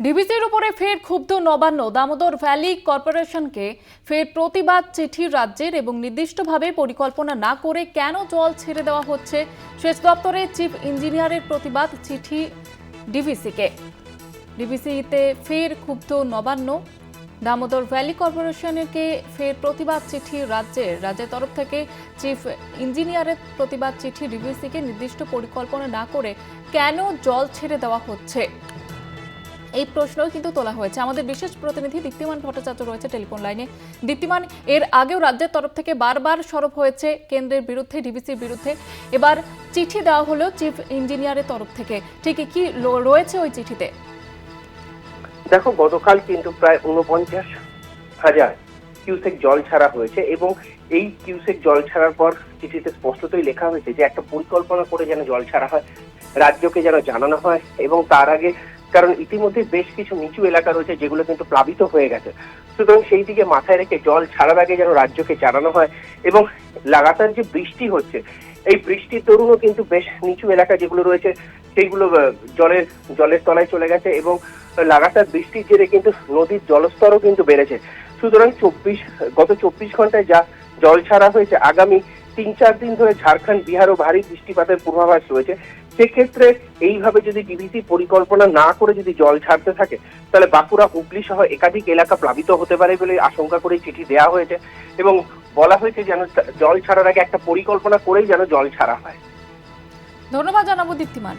ডিবিসির উপরে ফের ক্ষুব্ধ নবান্ন দামোদর ভ্যালি কর্পোরেশনকে ফের প্রতিবাদ চিঠি রাজ্যের এবং নির্দিষ্টভাবে পরিকল্পনা না করে কেন জল ছেড়ে দেওয়া হচ্ছে সেচ দপ্তরের চিফ ইঞ্জিনিয়ারের প্রতিবাদ চিঠি ডিভিসিকে ডিভিসিতে ফের ক্ষুব্ধ নবান্ন দামোদর ভ্যালি কর্পোরেশনকে ফের প্রতিবাদ চিঠি রাজ্যের রাজ্যের তরফ থেকে চিফ ইঞ্জিনিয়ারের প্রতিবাদ চিঠি ডিভিসিকে নির্দিষ্ট পরিকল্পনা না করে কেন জল ছেড়ে দেওয়া হচ্ছে? এই প্রশ্নও কিন্তু তোলা হয়েছে। আমাদের বিশেষ প্রতিনিধি দীপ্তিমান ভট্টাচার্য রয়েছে টেলিফোন লাইনে। দীপ্তিমান, এর আগেও রাজ্যের তরফ থেকে বারবার সরব হয়েছে কেন্দ্রের বিরুদ্ধে, ডিবিসির বিরুদ্ধে। এবার চিঠি দেওয়া হলো চিফ ইঞ্জিনিয়ারের তরফ থেকে। ঠিক কি রয়েছে ওই চিঠিতে? দেখো, গতকাল কিন্তু প্রায় উনপঞ্চাশ হাজার কিউসেক জল ছাড়া হয়েছে এবং এই কিউসেক জল ছাড়ার পর চিঠিতে স্পষ্টতই লেখা হয়েছে যে একটা পরিকল্পনা করে যেন জল ছাড়া হয়, রাজ্যকে যেন জানানো হয় এবং তার আগে কারণ ইতিমধ্যে বেশ কিছু নিচু এলাকা রয়েছে যেগুলো কিন্তু প্লাবিত হয়ে গেছে। সুতরাং সেই দিকে মাথায় রেখে জল ছাড়ার আগে যেন রাজ্যকে জানানো হয় এবং লাগাতার যে বৃষ্টি হচ্ছে, এই বৃষ্টির দরুনও কিন্তু বেশ নিচু এলাকা যেগুলো রয়েছে, সেইগুলো জলের জলের তলায় চলে গেছে এবং লাগাতার বৃষ্টির জেরে কিন্তু নদীর জলস্তরও কিন্তু বেড়েছে। সুতরাং চব্বিশ, গত চব্বিশ ঘন্টায় যা জল ছাড়া হয়েছে, আগামী তিন চার দিন ধরে ঝাড়খণ্ড, বিহার ও ভারী বৃষ্টিপাতের পূর্বাভাস রয়েছে। সেক্ষেত্রে এইভাবে যদি ডিভিসি পরিকল্পনা না করে যদি জল ছাড়তে থাকে, তাহলে বাঁকুড়া, হুগলি সহ একাধিক এলাকা প্লাবিত হতে পারে বলে আশঙ্কা করে চিঠি দেওয়া হয়েছে এবং বলা হয়েছে যেন জল ছাড়ার আগে একটা পরিকল্পনা করেই যেন জল ছাড়া হয়। ধন্যবাদ জানাব দীপ্তিমান।